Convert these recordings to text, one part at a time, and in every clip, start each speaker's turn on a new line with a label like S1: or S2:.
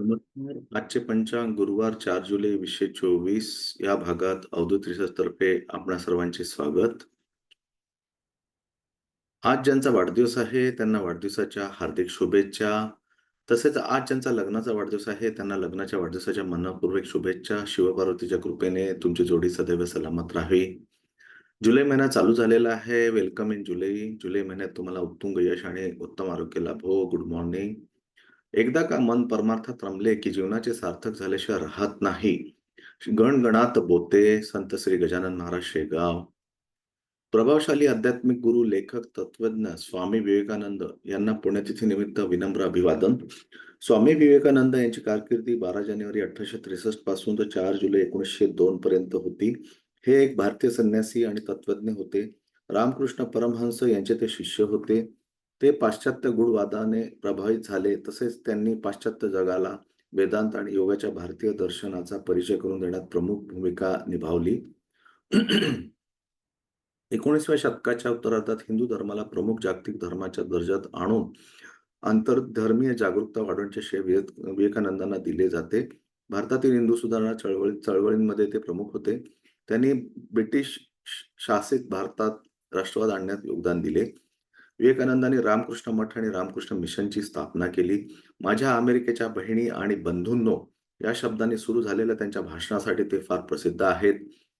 S1: नमस्कार. आजचे पंचांग गुरुवार चार जुलै वीसशे चोवीस या भागात अवधूत तर्फे आपणा सर्वांचे स्वागत. आज ज्यांचा वाढदिवस आहे त्यांना वाढदिवसाच्या हार्दिक शुभेच्छा. तसेच आज ज्यांचा लग्नाचा वाढदिवस आहे त्यांना लग्नाच्या वाढदिवसाच्या मनपूर्वक शुभेच्छा. शिवपार्वतीच्या कृपेने तुमची जोडी सदैव सलामत राहावी. जुलै महिना चालू झालेला आहे. वेलकम इन जुलै. जुलै महिन्यात तुम्हाला उत्तुंग यश आणि उत्तम आरोग्य लाभो. Good morning. एकदा का मन परमार्थात रमले की जीवनाचे सार्थक झाल्याशिवाय राहत नाही? गणगणात बोते संत श्री गजानन महाराज शेगाव. प्रभावशाली आध्यात्मिक गुरु लेखक तत्वज्ञ स्वामी विवेकानंद यांना पुण्यतिथी निमित्त विनम्र अभिवादन. स्वामी विवेकानंद यांची कारकिर्दी बारा जानेवारी अठराशे त्रेसष्टपासून तर चार जुलै एकोणीसशे दोन पर्यंत होती. हे एक भारतीय संन्यासी आणि तत्वज्ञ होते. रामकृष्ण परमहंस यांचे ते शिष्य होते. ते पाश्चात्य गुढवादाने प्रभावित झाले. तसेच त्यांनी पाश्चात्य जगाला वेदांत आणि योगाच्या भारतीय दर्शनाचा परिचय करून देण्यात प्रमुख भूमिका निभावली. एकोणीसव्या शतकाच्या उत्तरार्धात हिंदू धर्माला प्रमुख जागतिक धर्माच्या दर्जात आणून आंतरधर्मीय जागरूकता वाढवण्याचे श्रेय विवेकानंदांना दिले जाते. भारतातील हिंदू सुधारणा चळवळी चळवळींमध्ये ते प्रमुख होते. त्यांनी ब्रिटिश शासित भारतात राष्ट्रवाद आणण्यात योगदान दिले. विवेकानंदांनी रामकृष्ण मठ आणि रामकृष्ण मिशनची स्थापना केली. माझ्या अमेरिकेच्या बहिणी आणि बंधूंनो या शब्दांनी सुरू झालेल्या त्यांच्या भाषणासाठी ते फार प्रसिद्ध आहेत.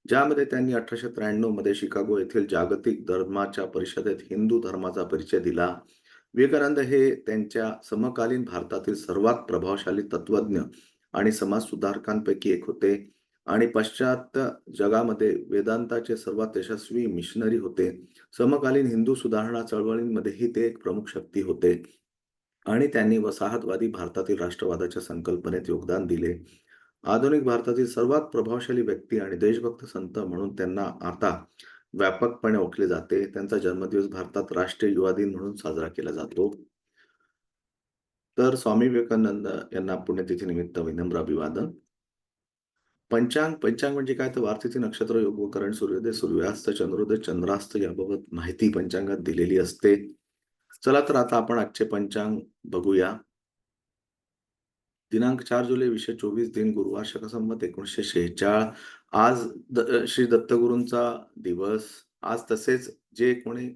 S1: ज्यामध्ये त्यांनी अठराशे त्र्याण्णवमध्ये शिकागो येथील जागतिक धर्माच्या परिषदेत हिंदू धर्माचा परिचय दिला. विवेकानंद हे त्यांच्या समकालीन भारतातील सर्वात प्रभावशाली तत्वज्ञ आणि समाज सुधारकांपैकी एक होते. आणि पाश्चात्य जगामध्ये वेदांताचे सर्वात यशस्वी मिशनरी होते. समकालीन हिंदू सुधारणा चळवळींमध्येही ते एक प्रमुख शक्ती होते. आणि त्यांनी वसाहतवादी भारतातील राष्ट्रवादाच्या संकल्पनेत योगदान दिले. आधुनिक भारतातील सर्वात प्रभावशाली व्यक्ती आणि देशभक्त संत म्हणून त्यांना आता व्यापकपणे ओळखले जाते. त्यांचा जन्मदिवस भारतात राष्ट्रीय युवा दिन म्हणून साजरा केला जातो. तर स्वामी विवेकानंद यांना पुण्यतिथीनिमित्त विनम्र अभिवादन. पंचांग पंचांग म्हणजे काय? तर वारतीचे नक्षत्र योग व करण सूर्योदय सूर्यास्त चंद्रोदय चंद्रास्त याबाबत माहिती पंचांगात दिलेली असते. चला तर आता आपण आजचे पंचांग बघूया. दिनांक चार जुलै वीसशे चोवीस दिन गुरुवार शकसंमत एकोणीसशे शेहेचाळ. आज द श्री दत्तगुरूंचा दिवस. आज तसेच जे कोणी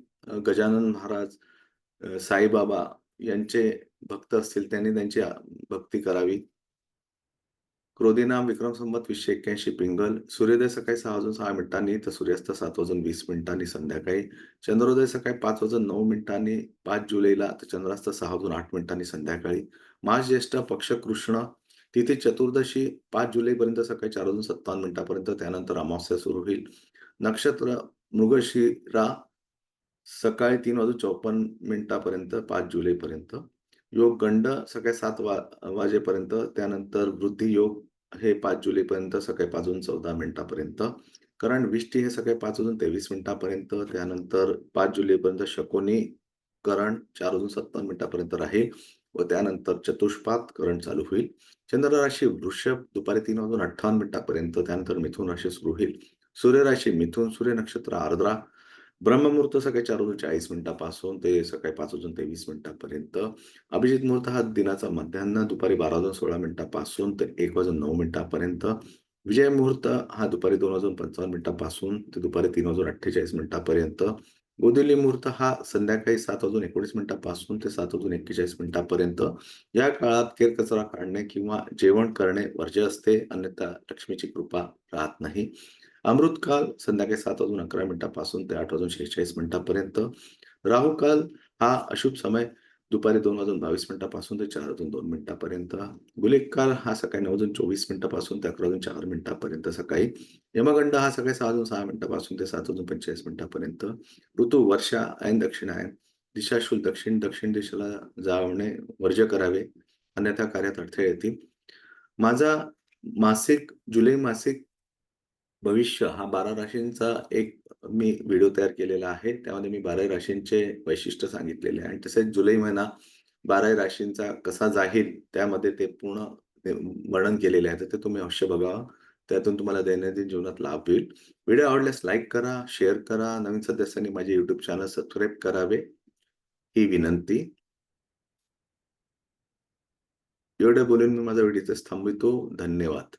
S1: गजानन महाराज साईबाबा यांचे भक्त असतील त्यांनी त्यांची भक्ती करावी. क्रोधीनाम विक्रम संबत वीसशे एक्क्याऐंशी पिंगल सूर्योदय सकाळी सहा वाजून सहा मिनिटांनी तर सूर्यास्त सात वाजून वीस मिनिटांनी संध्याकाळी चंद्रोदय सकाळी पाच वाजून नऊ मिनिटांनी पाच जुलैला तर चंद्रास्त सहा वाजून आठ मिनिटांनी संध्याकाळी मास ज्येष्ठ पक्ष कृष्ण तिथे चतुर्दशी पाच जुलैपर्यंत सकाळी चार वाजून सत्तावन्न मिनिटापर्यंत त्यानंतर अमावस्या सुरू होईल. नक्षत्र मृगशिरा सकाळी तीन वाजून चौपन्न मिनिटापर्यंत पाच जुलैपर्यंत योग गंड सकाळी सात वा वाजेपर्यंत त्यानंतर वृद्धी योग हे पाच जुलैपर्यंत सकाळी पाच वाजून चौदा मिनिटापर्यंत. करण विष्टी हे सकाळी पाच वाजून तेवीस मिनिटापर्यंत त्यानंतर पाच जुलैपर्यंत शकोनी करण चार वाजून सत्तावन्न मिनिटापर्यंत राहील व त्यानंतर चतुष्पात करण चालू होईल. चंद्र राशी वृषभ दुपारी तीन वाजून अठ्ठावन्न मिनिटापर्यंत त्यानंतर मिथुन राशी सुरू होईल. सूर्य राशी मिथुन सूर्य नक्षत्र आर्द्रा ब्रह्ममुहूर्त सकाळी चार वाजून चाळीस मिनिटापासून ते सकाळी पाच वाजून तेवीस मिनिटापर्यंत. अभिजित मुहूर्त हा दिनाचा मध्यान्ह दुपारी बारा वाजून सोळा मिनिटापासून ते एक वाजून नऊ मिनिटापर्यंत. विजय मुहूर्त हा दुपारी दोन वाजून पंचावन्न मिनिटापासून ते दुपारी तीन वाजून अठ्ठेचाळीस मिनिटापर्यंत. गोदिली मुहूर्त हा संध्याकाळी सात वाजून एकोणीस मिनिटापासून ते सात वाजून एक्केचाळीस मिनिटापर्यंत. या काळात केरकचरा काढणे किंवा जेवण करणे वर्ज्य असते अन्यथा लक्ष्मीची कृपा राहत नाही. अमृतकाल संध्याकाळी सात वाजून अकरा मिनिटापासून ते आठ वाजून शेहेचाळीस मिनिटापर्यंत. राहुकाल हा अशुभ समय दुपारी दोन वाजून बावीस मिनिटापासून ते चार वाजून दोन मिनिटापर्यंत. गुलेकाल हा सकाळी नऊ वाजून चोवीस मिनिटापासून ते अकरा वाजून चार मिनिटापर्यंत सकाळी. यमगंड हा सकाळी सहा वाजून सहा मिनिटापासून ते सात वाजून पंचेचाळीस मिनिटापर्यंत. ऋतू वर्षा ऐन दक्षिणायन दिशाशूल दक्षिण दक्षिण दिशेला जावणे वर्ज्य करावे अन्यथा कार्यात अडथळे येतील. माझा मासिक जुलै मासिक भविष्य हा बारा राशींचा एक मी व्हिडिओ तयार केलेला आहे. त्यामध्ये मी बारा राशींचे वैशिष्ट्य सांगितलेले आहे. आणि तसेच जुलै महिना बारा राशींचा कसा जाहीर त्यामध्ये ते पूर्ण वर्णन केलेले आहे. तर ते तुम्ही अवश्य बघा. त्यातून तुम्हाला दैनंदिन जीवनात लाभ होईल. व्हिडिओ आवडल्यास लाईक करा शेअर करा. नवीन सदस्यांनी माझे युट्यूब चॅनल सबस्क्राईब करावे. ही विनंती. एवढे बोलून मी माझा व्हिडिओ थांबवितो. धन्यवाद.